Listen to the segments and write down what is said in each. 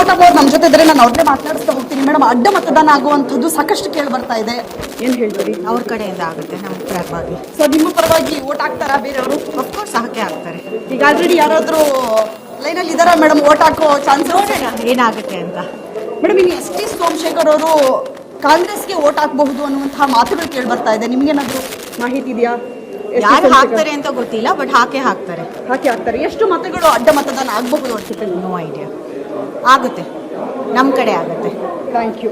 ಅವ್ರು ನಮ್ಮ ಜೊತೆ ಇದ್ರೆ ನಾನು ಅವ್ರನ್ನೇ ಮಾತನಾಡಿಸ್ತಾ ಹೋಗ್ತೀನಿ. ಮೇಡಮ್ ಅಡ್ಡ ಮತದಾನ ಆಗುವಂಥದ್ದು ಸಾಕಷ್ಟು ಕೇಳಿ ಬರ್ತಾ ಇದೆ. ಏನ್ ಹೇಳ್ತೀರಿ ಅವ್ರ ಕಡೆಯಿಂದ ಆಗುತ್ತೆ ನಮ್ಮ ಪರವಾಗಿ. ಸೊ ನಿಮ್ಮ ಪರವಾಗಿ ಓಟ್ ಹಾಕ್ತಾರಾ ಬೇರೆಯವರು? ಅಫ್ಕೋರ್ಸ್ ಹಾಕೇ ಆಗ್ತಾರೆ ಈಗ ಆಲ್ರೆಡಿ ಯಾರಾದ್ರೂ ಲೈನಲ್ಲಿ ಇದಾರ ಮೇಡಮ್ ಓಟ್ ಹಾಕೋ ಚಾನ್ಸ್ ಏನಾಗುತ್ತೆ ಅಂತ. ಮೇಡಮ್ ಇನ್ನು ಎಸ್ ಟಿ ಸೋಮಶೇಖರ್ ಅವರು ಕಾಂಗ್ರೆಸ್ಗೆ ಓಟ್ ಹಾಕಬಹುದು ಅನ್ನುವಂತಹ ಮಾತುಗಳು ಕೇಳಿ ಬರ್ತಾ ಇದೆ. ನಿಮ್ಗೇನಾದ್ರೂ ಮಾಹಿತಿ ಇದೆಯಾ? ಯಾರು ಹಾಕ್ತಾರೆ ಅಂತ ಗೊತ್ತಿಲ್ಲ ಬಟ್ ಹಾಕೇ ಹಾಕ್ತಾರೆ. ಹಾಕಿ ಹಾಕ್ತಾರೆ. ಎಷ್ಟು ಮತಗಳು ಅಡ್ಡ ಮತದಾನ ಆಗಬಹುದು ಅನ್ಸುತ್ತೆ ನೋ ಐಡಿಯಾ ಆಗುತ್ತೆ. ನಮ್ಮ ಕಡೆ ಆಗುತ್ತೆ. ಥ್ಯಾಂಕ್ ಯು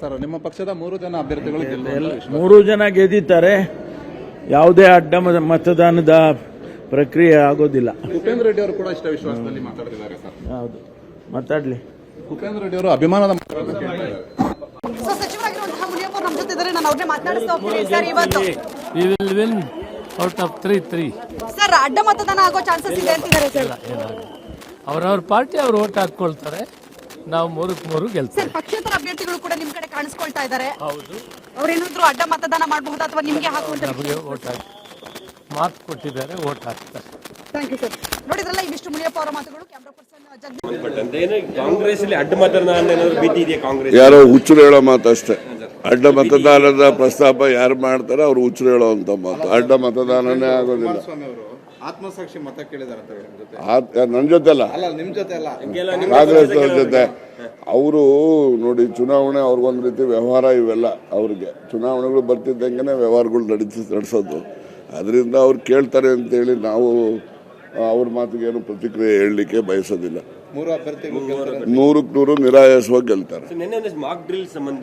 ಸರ್ ನಿಮ್ಮ ಪಕ್ಷದ ಮೂರು ಜನ ಅಭ್ಯರ್ಥಿಗಳು ಮೂರು ಜನ ಗೆದ್ದಿದ್ದಾರೆ. ಯಾವುದೇ ಅಡ್ಡ ಮತದಾನದ ಪ್ರಕ್ರಿಯೆ ಆಗೋದಿಲ್ಲ. ಉಪೇಂದ್ರ ರೆಡ್ಡಿ ಅವರು ಕೂಡ ಇಷ್ಟ ವಿಶ್ವಾಸದಲ್ಲಿ ಮಾತಾಡ್ತಿದ್ದಾರೆ ಸರ್. ಹೌದು. ಮಾತಾಡ್ಲಿ. ಉಪೇಂದ್ರ ರೆಡ್ಡಿ ಅವರು ಅಭಿಮಾನದ ಸಚಿವರಾಗಿರುವಂತಹ ಮುನಿಯಪ್ಪ ನಮ್ಮ ಜೊತೆ ಇದ್ದಾರೆ. ನಾನು ಅವ್ರನ್ನೇ ಮಾತನಾಡಿಸ್ತಾ ಹೋಗ್ತೀನಿ ಸರ್ ಇವತ್ತು. We will win out of three, three. Sir ಅಡ್ಡ ಮತದಾನ ಆಗೋ ಚಾನ್ಸಸ್ ಇದೆ ಅಂತಿದ್ದಾರೆ ಸರ್ ಅವ್ರವ್ರ ಪಾರ್ಟಿ ಅವ್ರು ಓಟ್ ಹಾಕ್ಕೊಳ್ತಾರೆ. ನಾವು ಮೂರಕ್ಕೆ ಮೂರು ಗೆಲ್ತೀವಿ. ಸರ್ ಪಕ್ಷೇತರ ಅಭ್ಯರ್ಥಿಗಳು ಕೂಡ ನಿಮ್ ಕಡೆ ಕಾಣಿಸ್ಕೊಳ್ತಾ ಇದ್ದಾರೆ. ಹೌದು. ಅವ್ರೇನಾದ್ರೂ ಅಡ್ಡ ಮತದಾನ ಮಾಡಬಹುದು ಅಥವಾ ನಿಮ್ಗೆ ಹಾಕುವಂತ ನಮಗೆ ಓಟ್ ಹಾಕಿ ಮಾತು ಕೊಟ್ಟಿದ್ದಾರೆ ಓಟ್ ಹಾಕ್ತಾರೆ. ಥ್ಯಾಂಕ್ ಯು ಸರ್ ನೋಡಿದ್ರಲ್ಲ ಇವಿಷ್ಟು ಮುನಿಯಪ್ಪ ಅವರ ಮಾತುಗಳು. ಕ್ಯಾಮ್ರಾ ಪರ್ಸನ್ ಜಗದೀಶ್ ಬಟ್ ಅಂದ್ರೆ ಕಾಂಗ್ರೆಸ್ ಅಲ್ಲಿ ಅಡ್ಡ ಮತದಾನ ಏನಾದ್ರು ಭೀತಿ ಇದೆಯಾ ಕಾಂಗ್ರೆಸ್ ಯಾರೋ ಹುಚ್ಚರು ಹೇಳೋ ಮಾತು ಅಷ್ಟೇ. ಅಡ್ಡ ಮತದಾನದ ಪ್ರಸ್ತಾಪ ಯಾರು ಮಾಡ್ತಾರೆ ಅವ್ರು ಹುಚ್ಚರು ಹೇಳೋ ಅಂತ ಮಾತು. ಅಡ್ಡ ಮತದಾನನೇ ಆಗೋದಿಲ್ಲ. ಸ್ವಾಮಿ ಅವರು ಆತ್ಮಸಾಕ್ಷಿ ಮತ ನನ್ನ ಜೊತೆ. ಅಲ್ಲ ಜೊತೆ ಅಲ್ಲ ಕಾಂಗ್ರೆಸ್ ಜೊತೆ. ಅವರು ನೋಡಿ ಚುನಾವಣೆ ಅವ್ರಿಗೊಂದು ರೀತಿ ವ್ಯವಹಾರ ಇವೆಲ್ಲ ಅವ್ರಿಗೆ. ಚುನಾವಣೆಗಳು ಬರ್ತಿದ್ದಂಗೆ ವ್ಯವಹಾರಗಳು ನಡೀತಿ ನಡೆಸೋದು. ಅದರಿಂದ ಅವ್ರು ಕೇಳ್ತಾರೆ ಅಂತೇಳಿ ನಾವು ಅವ್ರ ಮಾತಿಗೆ ಏನು ಪ್ರತಿಕ್ರಿಯೆ ಹೇಳಲಿಕ್ಕೆ ಬಯಸೋದಿಲ್ಲ. ನೂರಕ್ಕೆ ನೂರು ನಿರಾಯಾಸವಾಗಿ ಗೆಲ್ತಾರೆ. ಮಾಕ್ ಡ್ರಿಲ್ ಸಂಬಂಧ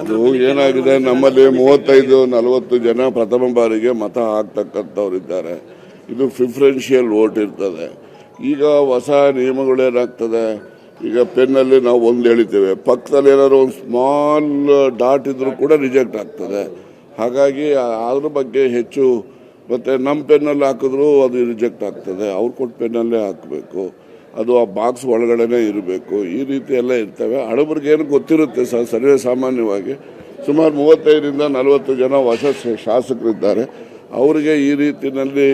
ಅದು ಏನಾಗಿದೆ? ನಮ್ಮಲ್ಲಿ ಮೂವತ್ತೈದು ನಲವತ್ತು ಜನ ಪ್ರಥಮ ಬಾರಿಗೆ ಮತ ಹಾಕ್ತಕ್ಕಂಥವ್ರಿದ್ದಾರೆ. ಇದು ಪ್ರಿಫರೆನ್ಷಿಯಲ್ ವೋಟ್ ಇರ್ತದೆ. ಈಗ ಹೊಸ ನಿಯಮಗಳೇನಾಗ್ತದೆ? ಈಗ ಪೆನ್ನಲ್ಲಿ ನಾವು ಒಂದು ಹೇಳಿದ್ದೇವೆ ಪಕ್ಕದಲ್ಲಿ ಏನಾದ್ರು ಒಂದು ಸ್ಮಾಲ್ ಡಾಟ್ ಇದ್ರೂ ಕೂಡ ರಿಜೆಕ್ಟ್ ಆಗ್ತದೆ. ಹಾಗಾಗಿ ಅದ್ರ ಬಗ್ಗೆ ಹೆಚ್ಚು ಮತ್ತೆ ನಮ್ಮ ಪೆನ್ನಲ್ಲಿ ಹಾಕಿದ್ರು ಅದು ರಿಜೆಕ್ಟ್ ಆಗ್ತದೆ. ಅವ್ರು ಕೊಟ್ಟು ಪೆನ್ನಲ್ಲೇ ಹಾಕಬೇಕು. ಅದು ಆ ಬಾಕ್ಸ್ ಒಳಗಡೆನೇ ಇರಬೇಕು. ಈ ರೀತಿ ಎಲ್ಲ ಇರ್ತವೆ ಏನು ಗೊತ್ತಿರುತ್ತೆ ಸರ್ ಸರ್ವೇ ಸಾಮಾನ್ಯವಾಗಿ? ಸುಮಾರು ಮೂವತ್ತೈದರಿಂದ ನಲವತ್ತು ಜನ ಹೊಸ ಶಾಸಕರಿದ್ದಾರೆ. ಅವರಿಗೆ ಈ ರೀತಿನಲ್ಲಿ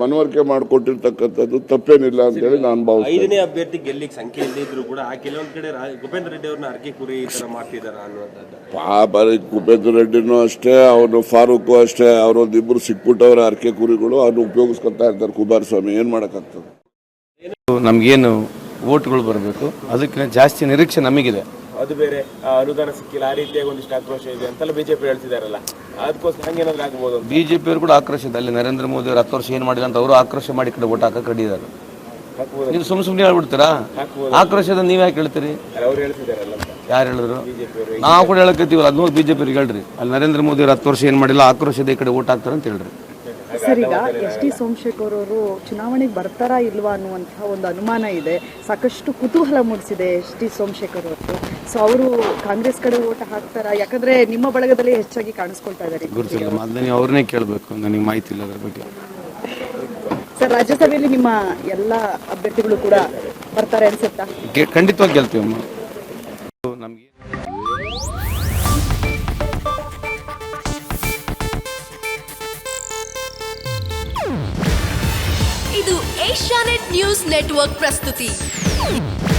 ಮನವರಿಕೆ ಮಾಡಿಕೊಟ್ಟಿರ್ತಕ್ಕಂಥದ್ದು ತಪ್ಪೇನಿಲ್ಲ ಅಂತ ಹೇಳಿ ನಾನು ಭಾವಿಸ್ತೇನೆ. ಐದನೇ ಅಭ್ಯರ್ಥಿ ಗೆಲ್ಲಿಗೆ ಸಂಖ್ಯೆ ಇಲ್ಲದಿದ್ರು ಕೂಡ ಆ ಕೆಲವೊಂದು ಕಡೆ ಉಪೇಂದ್ರ ರೆಡ್ಡಿ ಅವ್ರನ್ನ ಅರ್ಕೆ ಕುರಿ ಈ ತರ ಮಾಡ್ತಿದಾರ ಅನ್ನುವಂಥದ್ದು. ಪಾಪ ಉಪೇಂದ್ರ ರೆಡ್ಡಿನೂ ಅಷ್ಟೇ ಅವನು ಫಾರೂಕು ಅಷ್ಟೇ ಅವರೊಂದಿಬ್ಬರು ಸಿಕ್ಬಿಟ್ಟವ್ರ ಅರ್ಕೆ ಕುರಿಗಳು ಅದನ್ನು ಉಪಯೋಗಿಸ್ಕೊತಾ ಇರ್ತಾರೆ ಕುಮಾರಸ್ವಾಮಿ ಏನು ಮಾಡೋಕ್ಕಾಗ್ತದೆ? ನಮಗೇನು ಓಟ್ಗಳು ಬರಬೇಕು? ಅದಕ್ಕಿಂತ ಜಾಸ್ತಿ ನಿರೀಕ್ಷೆ ನಮಗಿದೆ. ಅದು ಬೇರೆ ಆ, ಅನುದಾನ ಸಿಕ್ಕಿಲ್ಲ ಆ ರೀತಿಯಾಗಿ ಒಂದಿಷ್ಟು ಆಕ್ರೋಶ ಇದೆ ಅಂತೆಲ್ಲ ಬಿಜೆಪಿ ಹೇಳ್ತಿದಾರಲ್ಲ. ಅದಕ್ಕೋಸ್ಕರ ಹಂಗೇನಾದ್ರೂ ಆಗ್ಬೋದು ಬಿಜೆಪಿ ಅವರು ಕೂಡ ಆಕ್ರೋಶ ಇದೆ. ಅಲ್ಲಿ ನರೇಂದ್ರ ಮೋದಿ ಅವರು ಹತ್ತು ವರ್ಷ ಏನು ಮಾಡಿಲ್ಲ ಅಂತ ಅವರು ಆಕ್ರೋಶ ಮಾಡಿ ಈ ಕಡೆ ಓಟ್ ಹಾಕಕ್ಕೆ ರೆಡಿ ಇದ್ದಾರೆ. ನೀವು ಸುಮ್ ಸುಮ್ಮನೆ ಹೇಳ್ಬಿಡ್ತೀರಾ? ಆಕ್ರೋಶದ ನೀವು ಯಾಕೆ ಹೇಳ್ತೀರಿ? ಅವ್ರು ಹೇಳ್ತಿದಾರಲ್ಲ ಯಾರು ಹೇಳಿದ್ರು? ನಾವು ಕೂಡ ಹೇಳಕತ್ತೀವಲ್ಲ ಅದನ್ನ ಬಿಜೆಪಿ ಹೇಳ್ರಿ. ಅಲ್ಲಿ ನರೇಂದ್ರ ಮೋದಿ ಅವರು ಹತ್ತು ವರ್ಷ ಏನು ಮಾಡಿಲ್ಲ ಆಕ್ರೋಶದ ಈ ಕಡೆ ಓಟ್ ಹಾಕ್ತಾರೆ ಅಂತ ಹೇಳ್ರಿ. ಸರ್ ಈಗ ಎಸ್ ಟಿ ಸೋಮಶೇಖರ್ ಅವರು ಚುನಾವಣೆಗೆ ಬರ್ತಾರಾ ಇಲ್ವಾ ಅನ್ನುವಂತಹ ಒಂದು ಅನುಮಾನ ಇದೆ. ಸಾಕಷ್ಟು ಕುತೂಹಲ ಮೂಡಿಸಿದೆ ಎಸ್ ಟಿ ಸೋಮಶೇಖರ್ ಅವರು ಸೊ ಅವರು ಕಾಂಗ್ರೆಸ್ ಕಡೆ ಓಟ್ ಹಾಕ್ತಾರ? ಯಾಕಂದ್ರೆ ನಿಮ್ಮ ಬಳಗದಲ್ಲಿ ಹೆಚ್ಚಾಗಿ ಕಾಣಿಸ್ಕೊಳ್ತಾ ಇದ್ದಾರೆ. ಗುರುತಿಲ್ಲ ಮೊದಲು ನೀವು ಅವ್ರನ್ನೇ ಕೇಳಬೇಕು ನನಗೆ ಮಾಹಿತಿ ಇಲ್ಲ ಅದ್ರ ಬಗ್ಗೆ. ಸರ್ ರಾಜ್ಯಸಭೆಯಲ್ಲಿ ನಿಮ್ಮ ಎಲ್ಲ ಅಭ್ಯರ್ಥಿಗಳು ಕೂಡ ಬರ್ತಾರೆ ಅನ್ಸುತ್ತಾ? ಗೆ- ಖಂಡಿತವಾಗಿ ಗೆಲ್ತೀವಮ್ಮ ನಮಗೆ ಇದು ಏಷ್ಯಾನೆಟ್ ನ್ಯೂಸ್ ನೆಟ್ವರ್ಕ್ ಪ್ರಸ್ತುತಿ.